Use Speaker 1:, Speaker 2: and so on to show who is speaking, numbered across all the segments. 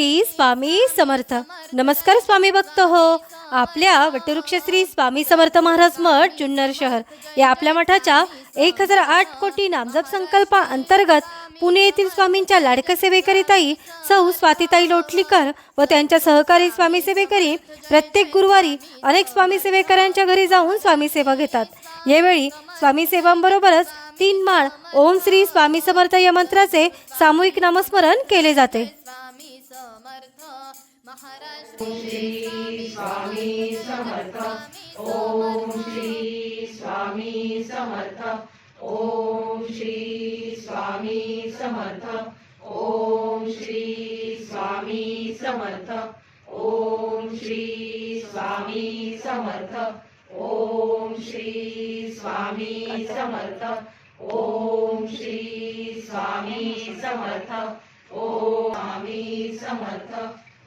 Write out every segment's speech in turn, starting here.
Speaker 1: श्री स्वामी समर्थ. नमस्कार स्वामी भक्त हो. आपल्या वटवृक्ष श्री स्वामी समर्थ महाराज मठ जुन्नर शहर. या आपल्या मठाच्या एक हजार आठ कोटी नामजप संकल्पा अंतर्गत पुणे येथील स्वामींच्या लाडक्या सेवेकरीताई सौ स्वातीताई लोटलीकर व त्यांच्या सहकारी स्वामी सेवेकरी प्रत्येक गुरुवारी अनेक स्वामी सेवेकऱ्यांच्या घरी जाऊन स्वामी सेवा घेतात. यावेळी स्वामी सेवांबरोबरच तीन माळ ओम श्री स्वामी समर्थ या मंत्राचे सामूहिक नामस्मरण केले जाते.
Speaker 2: महाराज
Speaker 3: स्वामी समर्थ. ओम श्री स्वामी समर्थ. ओम श्री स्वामी समर्थ. ओम श्री स्वामी समर्थ. ओम श्री स्वामी समर्थ. ओम श्री स्वामी समर्थ. ओम श्री स्वामी समर्थ. ओम स्वामी समर्थ.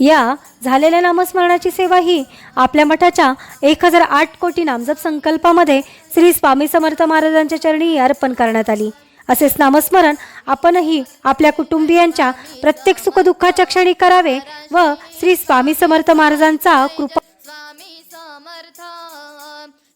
Speaker 1: या झालेल्या नामस्मरणाची सेवा ही आपल्या मठाच्या एक हजार आठ कोटी नामजप संकल्पामध्ये श्री स्वामी समर्थ महाराजांच्या चरणी अर्पण करण्यात आली. असेच नामस्मरण आपणही आपल्या कुटुंबियांच्या प्रत्येक सुखदुःखाच्या क्षणी करावे व श्री स्वामी समर्थ महाराजांचा कृपा
Speaker 2: स्वामी समर्थ